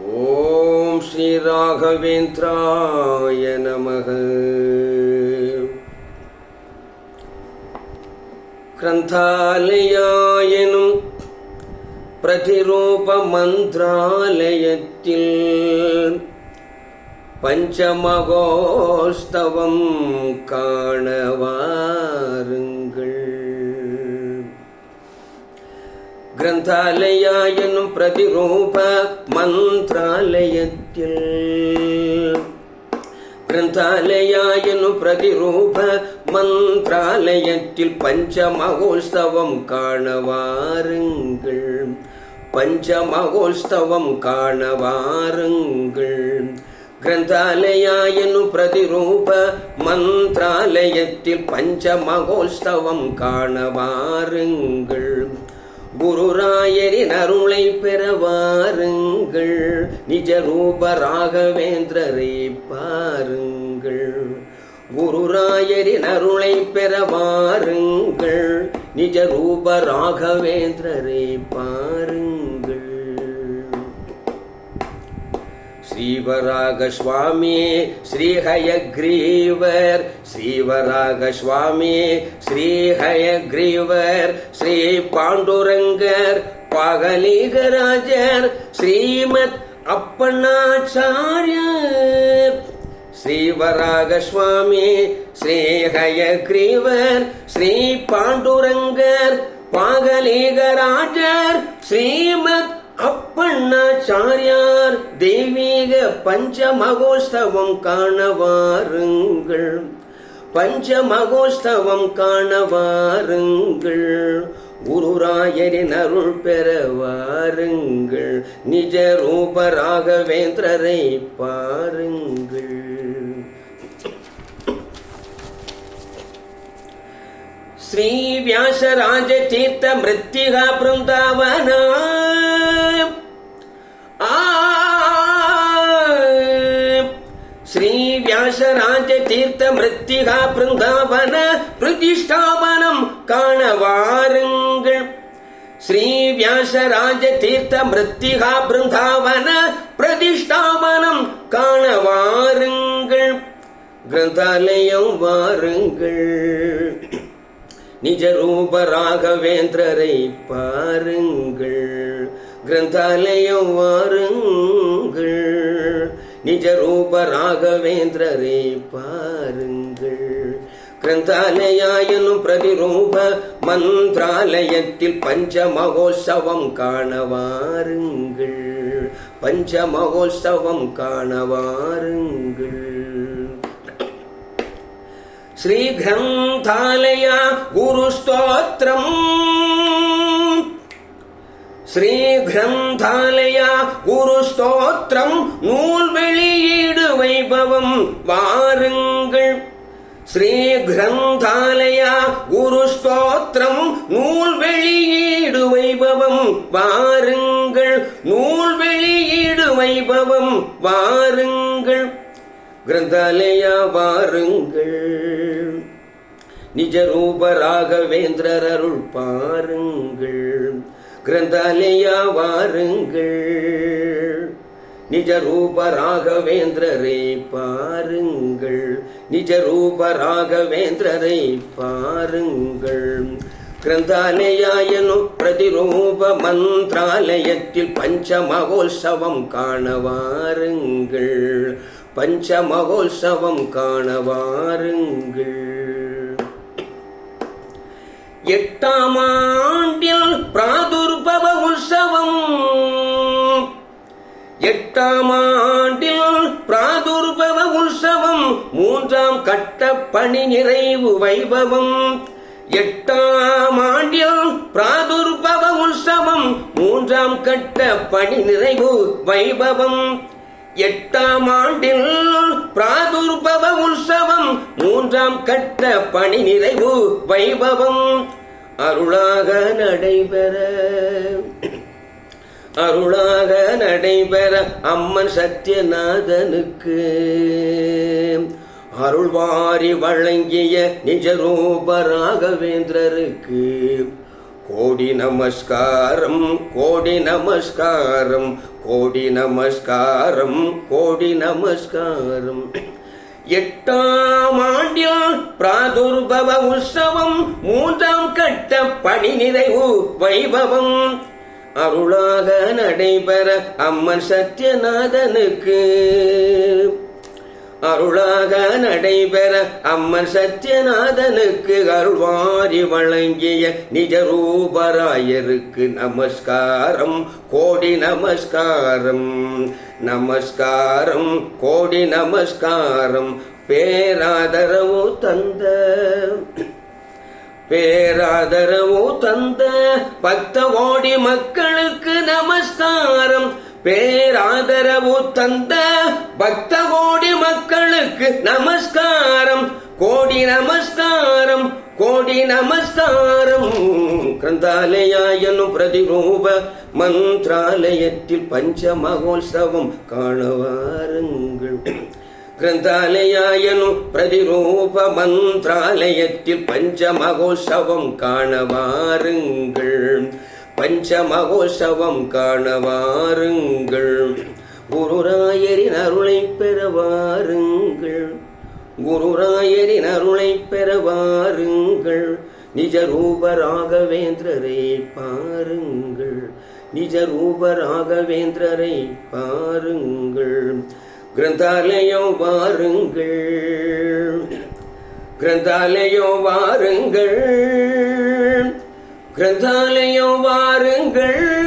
ஓம் ஸ்ரீ ராகவேந்திராய நமக. கிரந்தாலயாயனும் பிரதிரூப மந்திராலயத்தில் பஞ்சமகோஸ்தவம் காணவாருங்க கிரந்தாலயா கிரந்தாலயாயனும் பிரதிரூப மந்திராலயத்தில். கிரந்தாலயா கிரந்தாலயாயனும் பிரதிரூப மந்திராலயத்தில் பஞ்ச மகோத்சவம் காணவாருங்கள். பஞ்ச மகோத்சவம் காணவாருங்கள். கிரந்தாலயாயனும் பிரதிரூப மந்திராலயத்தில் பஞ்ச மகோத்சவம் காணவாருங்கள். குருராயரின் அருளை பெறவாருங்கள். நிஜ ரூப ராகவேந்திரரை பாருங்கள். குருராயரின் அருளை பெறவாருங்கள். நிஜ ரூப ராகவேந்திரரை பாருங்கள். ஸ்ரீவராகஸ்வாமி ஸ்ரீஹயக்ரீவர். ஸ்ரீவராகஸ்வாமி ஸ்ரீஹயக்ரீவர். ஸ்ரீ பாண்டுரங்கர் பாகலீகராஜர் ஸ்ரீமத் அப்பண்ணாச்சாரியர். ஸ்ரீவராகஸ்வாமி ஸ்ரீஹயக்ரீவர். ஸ்ரீ பாண்டுரங்கர் பாகலீகராஜர் ஸ்ரீமத் அப்பண்ணாச்சாரியார். ஆன்மீக பஞ்ச மகோத்சவம் காண வாருங்கள் பஞ்ச மகோத்சவம் காண வாருங்கள் குருராயரின் அருள் பெற நிஜ ரூப ராகவேந்திரரை பாருங்கள். ஸ்ரீ வியாசராஜ தீர்த்த மிருத்திகா பிருந்தாவனா ராசராஜ தீர்த்த மிருத்திகா பிருந்தாவன பிரதிஷ்டாபனம் காண வாருங்கள் ஸ்ரீ வியாசராஜ தீர்த்த மிருத்திகா பிருந்தாவன பிரதிஷ்டாபனம் காண வாருங்கள் கிரந்தாலயம் வாருங்கள். நிஜ ராகவேந்திரரை பாருங்கள். கிரந்தாலயம் வாருங்கள். நிஜ ரூப ராகவேந்திரரே பாருங்கள். கிரந்தாலயாயினும் பிரதிரூப மந்திராலயத்தில் பஞ்ச மகோத்சவம் காணவாருங்கள். பஞ்ச மகோத்சவம் காணவாருங்கள் ஸ்ரீகிரந்தாலயா குரு ஸ்தோத்திரம். ஸ்ரீகிரந்தாலயா குரு ஸ்தோத்திரம் நூல் வெளியீடு வைபவம் வாருங்கள். ஸ்ரீகிரந்தாலயா குரு ஸ்தோத்திரம் நூல் வெளியீடு வைபவம் வாருங்கள். நூல் வெளியீடு வைபவம் வாருங்கள். கிரந்தாலயா வாருங்கள். நிஜரூப ராகவேந்திரர் அருள் பாருங்கள். கிரந்தாலயா வாருங்கள் நிஜ ரூப ராகவேந்திரரை பாருங்கள். நிஜ ரூப ராகவேந்திரரை பாருங்கள். கிரந்தாலயாயனு பிரதிரூப மந்திராலயத்தில் பஞ்ச மகோத்சவம் காணவாருங்கள். பஞ்ச மகோத்சவம் காணவாருங்கள். எட்டாம் ஆண்டில் பிராது எட்டாம் ஆண்டில் பிராதுர்பவ உற்சவம் மூன்றாம் கட்ட பணி நிறைவு வைபவம். எட்டாம் ஆண்டில் பிராதுர்பவ உற்சவம் மூன்றாம் கட்ட பணி நிறைவு வைபவம். எட்டாம் ஆண்டில் பிராதுர்பவ உற்சவம் மூன்றாம் கட்ட பணி நிறைவு வைபவம். அருளாக நடைபெற. அருளாக நடைபெற அம்மன் சத்யநாதனுக்கு. அருள்வாரி வழங்கிய நிஜரூப ராகவேந்திரருக்கு கோடி நமஸ்காரம் கோடி நமஸ்காரம் கோடி நமஸ்காரம் கோடி நமஸ்காரம். எட்டாம் ஆண்டில் பிராதுர்பவ உற்சவம் மூன்றாம் கட்ட பணி நிறைவு வைபவம். அருளாக நடைபெற அம்மன் சத்யநாதனுக்கு. அருளாக நடைபெற அம்மன் சத்யநாதனுக்கு அருள்வாரி வழங்கிய நிஜரூபராயருக்கு நமஸ்காரம் கோடி நமஸ்காரம். நமஸ்காரம் கோடி நமஸ்காரம். பேராதரவு தந்த பேராதரவு தந்த பக்த கோடி மக்களுக்கு நமஸ்காரம். பேராதரவு தந்த பக்த கோடி மக்களுக்கு நமஸ்காரம். கோடி நமஸ்காரம் கோடி நமஸ்காரம். கிரந்தாலயாயனு பிரதிரூப மந்திராலயத்தில் பஞ்ச மகோத்சவம். காணவாருங்கள் கிரந்தாலயாயனு பிரதிரூப மந்திராலயத்தில் பஞ்ச காணவாருங்கள் பஞ்ச காணவாருங்கள் குருராயரின் அருளை பெறவாருங்கள் குருராயரின் அருளை பெறவாருங்கள் நிஜ ரூப ராகவேந்திரரை பாருங்கள் நிஜ ரூப ராகவேந்திரரை பாருங்கள் கிரந்தாலயம் வாருங்கள். கிரந்தாலயம் வாருங்கள். கிரந்தாலயம் வாருங்கள்.